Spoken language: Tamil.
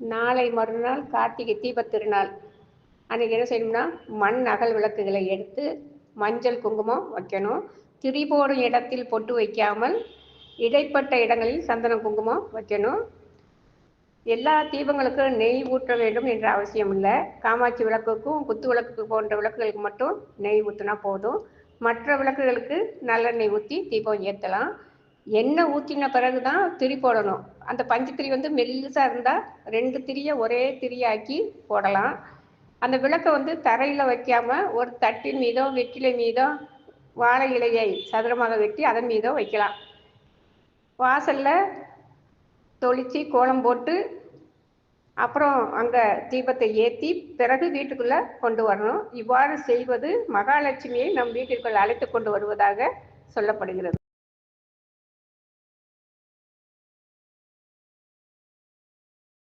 நாளை மறுநாள் கார்த்திகை தீபத் திருநாள். அன்றைக்கி என்ன செய்யணும்னா மண் அகல் விளக்குகளை எடுத்து மஞ்சள் குங்குமம் வைக்கணும். திரி போடும் இடத்தில் பொட்டு வைக்காமல் இடைப்பட்ட இடங்களில் சந்தனம் குங்குமம் வைக்கணும். எல்லா தீபங்களுக்கும் நெய் ஊற்ற வேண்டும் என்ற அவசியம் இல்லை. காமாட்சி விளக்குக்கும் குத்து விளக்கு போன்ற விளக்குகளுக்கு மட்டும் நெய் ஊற்றினா போதும். மற்ற விளக்குகளுக்கு நல்லெண்ணெய் ஊற்றி தீபம் ஏற்றலாம் எண்ணெய் ஊற்றின பிறகு தான் திரி போடணும். அந்த பஞ்சு திரி வந்து மெல்லிசாக இருந்தால் ரெண்டு திரியை ஒரே திரியாக்கி போடலாம். அந்த விளக்கை வந்து தரையில் வைக்காமல் ஒரு தட்டின் மீதோ வெற்றிலை மீதோ வாழை இலையை சதுரமாக வெட்டி அதன் மீதோ வைக்கலாம். வாசலில் தொளிச்சு கோலம் போட்டு அப்புறம் அங்கே தீபத்தை ஏற்றி பிறகு வீட்டுக்குள்ளே கொண்டு வரணும். இவ்வாறு செய்வது மகாலட்சுமியை நம் வீட்டிற்குள் அழைத்து கொண்டு வருவதாக சொல்லப்படுகிறது.